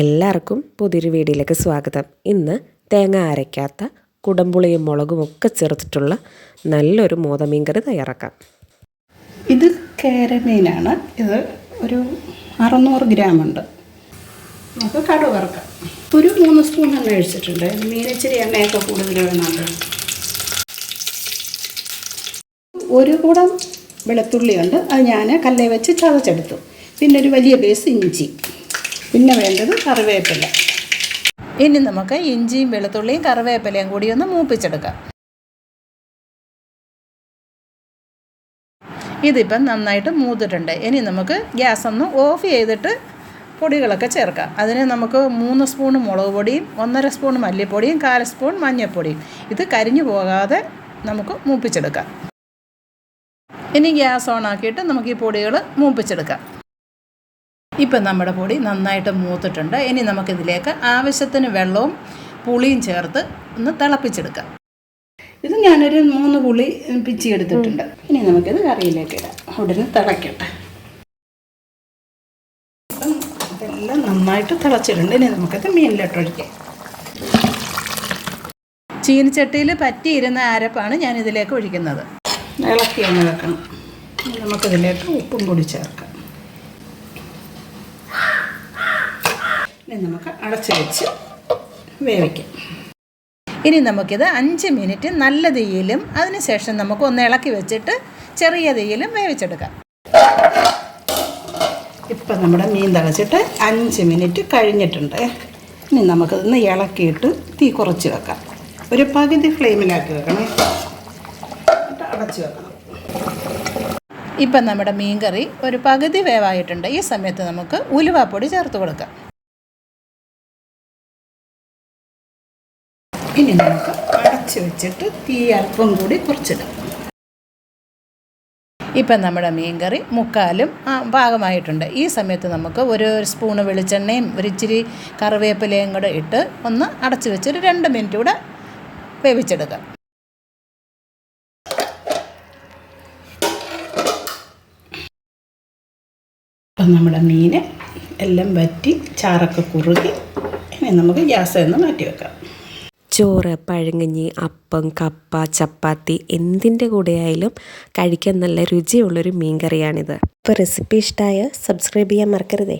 എല്ലാവർക്കും പുതിയൊരു വീഡിയോയിലേക്ക് സ്വാഗതം. ഇന്ന് തേങ്ങ അരയ്ക്കാത്ത കുടംപുളിയും മുളകും ഒക്കെ ചേർത്തിട്ടുള്ള നല്ലൊരു മോതമീൻ കറി തയ്യാറാക്കാം. ഇത് കേരമീനാണ് ഇത് ഒരു അറുന്നൂറ് ഗ്രാം ഉണ്ട് നമുക്ക് കടു വറുക്കാം. ഒരു മൂന്ന് സ്പൂൺ എണ്ണ ഒഴിച്ചിട്ടുണ്ട്. മീൻ ഇച്ചിരി എണ്ണയൊക്കെ കൂടുതൽ വേണമല്ലോ ഒരു കൂടം വെളുത്തുള്ളിയുണ്ട്. അത് ഞാൻ കല്ലേ വെച്ച് ചതച്ചെടുത്തു. പിന്നെ ഒരു വലിയ പേസ് ഇഞ്ചി. പിന്നെ വേണ്ടത് കറിവേപ്പില. ഇനി നമുക്ക് ഇഞ്ചിയും വെളുത്തുള്ളിയും കറിവേപ്പിലയും കൂടി ഒന്ന് മൂപ്പിച്ചെടുക്കാം. ഇതിപ്പം നന്നായിട്ട് മൂത്തിട്ടുണ്ട്. ഇനി നമുക്ക് ഗ്യാസ് ഒന്ന് ഓഫ് ചെയ്തിട്ട് പൊടികളൊക്കെ ചേർക്കാം. അതിന് നമുക്ക് മൂന്ന് സ്പൂൺ മുളക് പൊടിയും ഒന്നര സ്പൂൺ മല്ലിപ്പൊടിയും കാൽ സ്പൂൺ മഞ്ഞൾപ്പൊടിയും. ഇത് കരിഞ്ഞു പോകാതെ നമുക്ക് മൂപ്പിച്ചെടുക്കാം. ഇനി ഗ്യാസ് ഓൺ ആക്കിയിട്ട് നമുക്ക് ഈ പൊടികൾ മൂപ്പിച്ചെടുക്കാം. ഇപ്പം നമ്മുടെ പൊടി നന്നായിട്ട് മൂത്തിട്ടുണ്ട്. ഇനി നമുക്കിതിലേക്ക് ആവശ്യത്തിന് വെള്ളവും പുളിയും ചേർത്ത് ഒന്ന് തിളപ്പിച്ചെടുക്കാം. ഇത് ഞാനൊരു മൂന്ന് പുളി പിച്ചി എടുത്തിട്ടുണ്ട്. ഇനി നമുക്കിത് കറിയിലേക്ക് ഇടാം. ഉടനെ തിളക്കട്ടെ. അപ്പം ഇതെല്ലാം നന്നായിട്ട് തിളച്ചിട്ടുണ്ട്. ഇനി നമുക്കത് മീനിലോട്ട് ഒഴിക്കാം. ചീനിച്ചട്ടിയിൽ പറ്റിയിരുന്ന അരപ്പാണ് ഞാൻ ഇതിലേക്ക് ഒഴിക്കുന്നത്. ഇളക്കി ഒന്ന് വെക്കണം. നമുക്കിതിലേക്ക് ഉപ്പും കൂടി ചേർക്കാം. ഇനി നമുക്ക് അടച്ചു വെച്ച് വേവിക്കാം. ഇനി നമുക്കിത് അഞ്ച് മിനിറ്റ് നല്ല തീയിലും അതിനുശേഷം നമുക്ക് ഒന്ന് ഇളക്കി വെച്ചിട്ട് ചെറിയ തീയിലും വേവിച്ചെടുക്കാം. ഇപ്പം നമ്മുടെ മീൻ തിളച്ചിട്ട് അഞ്ച് മിനിറ്റ് കഴിഞ്ഞിട്ടുണ്ട്. ഇനി നമുക്കിതൊന്ന് ഇളക്കിയിട്ട് തീ കുറച്ച് വെക്കാം. ഒരു പകുതി ഫ്ലെയിമിലാക്കി വെക്കണേ. അടച്ച് വെക്കണം. ഇപ്പം നമ്മുടെ മീൻ കറി ഒരു പകുതി വേവായിട്ടുണ്ട്. ഈ സമയത്ത് നമുക്ക് ഉലുവാപ്പൊടി ചേർത്ത് കൊടുക്കാം. ഇനി നമുക്ക് അടച്ച് വെച്ചിട്ട് തീ അല്പം കൂടി കുറച്ചിടാം. ഇപ്പം നമ്മുടെ മീൻകറി മുക്കാലും പാകമായിട്ടുണ്ട് ഈ സമയത്ത് നമുക്ക് ഒരു സ്പൂണ് വെളിച്ചെണ്ണയും ഒരു ഇച്ചിരി കറിവേപ്പിലയും കൂടെ ഇട്ട് ഒന്ന് അടച്ച് വെച്ച് ഒരു രണ്ട് മിനിറ്റ് കൂടെ വേവിച്ചെടുക്കാം. അപ്പം നമ്മുടെ മീൻ എല്ലാം വറ്റി ചാറൊക്കെ കുറുകി ഇനി നമുക്ക് ഗ്യാസ് നിന്ന് മാറ്റി വെക്കാം. ചോറ് പഴങ്കഞ്ഞി അപ്പം കപ്പ ചപ്പാത്തി എന്തിന്റെ കൂടെയായാലും കഴിക്കാൻ നല്ല രുചിയുള്ളൊരു മീൻ കറിയാണിത് ഇപ്പോൾ റെസിപ്പി ഇഷ്ടമായ സബ്സ്ക്രൈബ് ചെയ്യാൻ മറക്കരുതേ.